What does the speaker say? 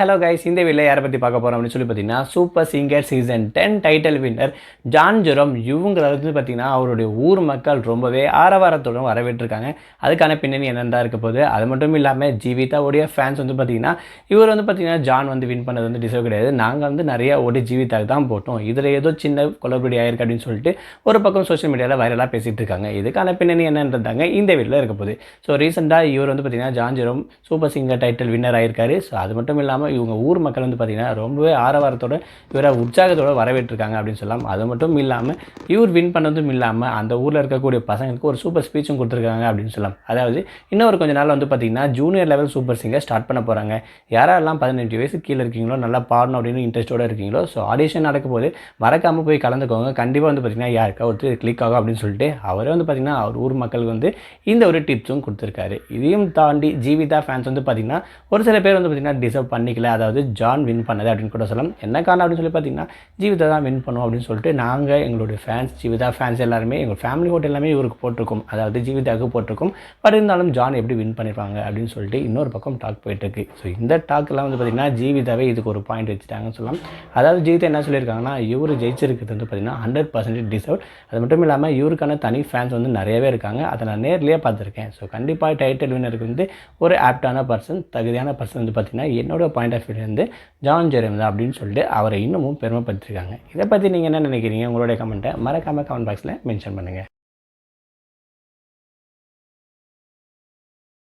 Hello guys இந்த video யாரை பற்றி பார்க்க போகிறோம் அப்படின்னு சொல்லி பார்த்தீங்கன்னா super singer season ten title winner John Jerome இவங்களை வந்து பார்த்தீங்கன்னா அவருடைய ஊர் மக்கள் ரொம்பவே ஆரவாரத்துடன் வரவேற்றிருக்காங்க. அதுக்கான பின்னணி என்னென்ன இருக்க போகுது. அது மட்டும் இல்லாமல் ஜீவிதாவுடைய ஃபேன்ஸ் வந்து பார்த்தீங்கன்னா இவர் வந்து பார்த்தீங்கன்னா ஜான் வந்து வின் பண்ணது வந்து டிசர்வ் கிடையாது. நாங்கள் வந்து நிறையா ஓடி ஜீவிதாக்கு தான் போட்டோம். இதில் ஏதோ சின்ன குளறுபடி ஆயிருக்கு அப்படின்னு சொல்லிட்டு ஒரு பக்கம் சோஷியல் மீடியாவில் வைரலாக பேசிகிட்டு இருக்காங்க. இதுக்கான பின்னணி என்னன்றதாங்க இந்த வீட்டில் இருக்க போகுது. ஸோ ரீசெண்டாக இவர் வந்து பார்த்தீங்கன்னா John Jerome super singer title winner ஆயிருக்காரு. ஸோ அது மட்டும் இல்லாமல் இவங்க ஊர் மக்கள் வந்து பார்த்தீங்கன்னா ரொம்பவே ஆரவாரத்தோட இவரை உற்சாகத்தோட வரவேற்றிருக்காங்க அப்படின்னு சொல்லலாம். அது மட்டும் இல்லாமல் இவர் வின் பண்ணதும் இல்லாமல் அந்த ஊரில் இருக்கக்கூடிய பசங்களுக்கு ஒரு சூப்பர் ஸ்பீச்சும் கொடுத்துருக்காங்க அப்படின்னு சொல்லலாம். அதாவது இன்னொரு கொஞ்ச நாள் வந்து பார்த்தீங்கன்னா junior level super singer start பண்ண போகிறாங்க யாரெல்லாம் பதினஞ்சு வயசு கீழே இருக்கீங்களோ நல்லா பாடணும் அப்படின்னு இன்ட்ரெஸ்டோடு இருக்கீங்களோ ஸோ ஆடிஷன் நடக்கும் போது மறக்காமல் போய் கலந்துக்கோங்க. கண்டிப்பாக வந்து பார்த்தீங்கன்னா யாருக்கா ஒருத்தர் கிளிக் ஆகும் அப்படின்னு சொல்லிட்டு அவரே வந்து பார்த்தீங்கன்னா அவர் ஊர் மக்களுக்கு வந்து இந்த ஒரு டிப்ஸும் கொடுத்துருக்காரு. இதையும் தாண்டி ஜீவிதா ஃபேன்ஸ் வந்து பார்த்திங்கன்னா ஒரு சில பேர் வந்து பார்த்தீங்கன்னா டிசர்வ் பண்ணிக்கல அதாவது ஜான் வின் பண்ணது அப்படின்னு கூட சொல்லலாம். என்ன காரணம் அப்படின்னு சொல்லி பார்த்தீங்கன்னா ஜீவிதா தான் வின் பண்ணும் அப்படின்னு சொல்லிட்டு நாங்கள் எங்களுடைய ஃபேன்ஸ் ஜீவிதா ஃபேன்ஸ் எல்லாருமே எங்கள் ஃபேமிலி ஓட்டு எல்லாமே இவருக்கு போட்டிருக்கோம். அதாவது ஜீவிதாவுக்கு போட்டிருக்கோம். பட் இருந்தாலும் ஜான் எப்படி வின் பண்ணியிருப்பாங்க அப்படின்னு சொல்லிட்டு இன்னொரு பக்கம் டாக் போயிட்டுருக்கு ஸோ இந்த டாக்லாம் வந்து பார்த்தீங்கன்னா ஜீவிதாவே இதுக்கு ஒரு பாயிண்ட் வச்சுட்டாங்கன்னு சொல்லலாம். அதாவது ஜீவிதா என்ன சொல்லியிருக்காங்கன்னா இவர் ஜெயிச்சிருக்கிறது வந்து பார்த்தீங்கன்னா ஹண்ட்ரட் பர்சன்டேஜ் டிசர்வ் அது மட்டும் இல்லாமல் இவருக்கான தனி ஃபேன்ஸ் வந்து நிறையவே இருக்காங்க. அதை நான் நேர்லேயே பார்த்துருக்கேன். ஸோ கண்டிப்பாக டைட்டில் வினருக்கு வந்து ஒரு ஆப்டான பர்சன் தகுதியான பர்சன் வந்து பார்த்தீங்கன்னா என்னோட பாயிண்ட் ஆஃப் வியூலேருந்து ஜான் ஜெரம் தான் அப்படின்னு சொல்லிட்டு அவரை இன்னமும் பெருமைப்படுத்திருக்காங்க. இதை பற்றி நீங்கள் என்ன நினைக்கிறீங்க? உங்களுடைய கமெண்ட்டை மறக்காமல் கமெண்ட் பாக்ஸில் மென்ஷன் பண்ணுங்கள்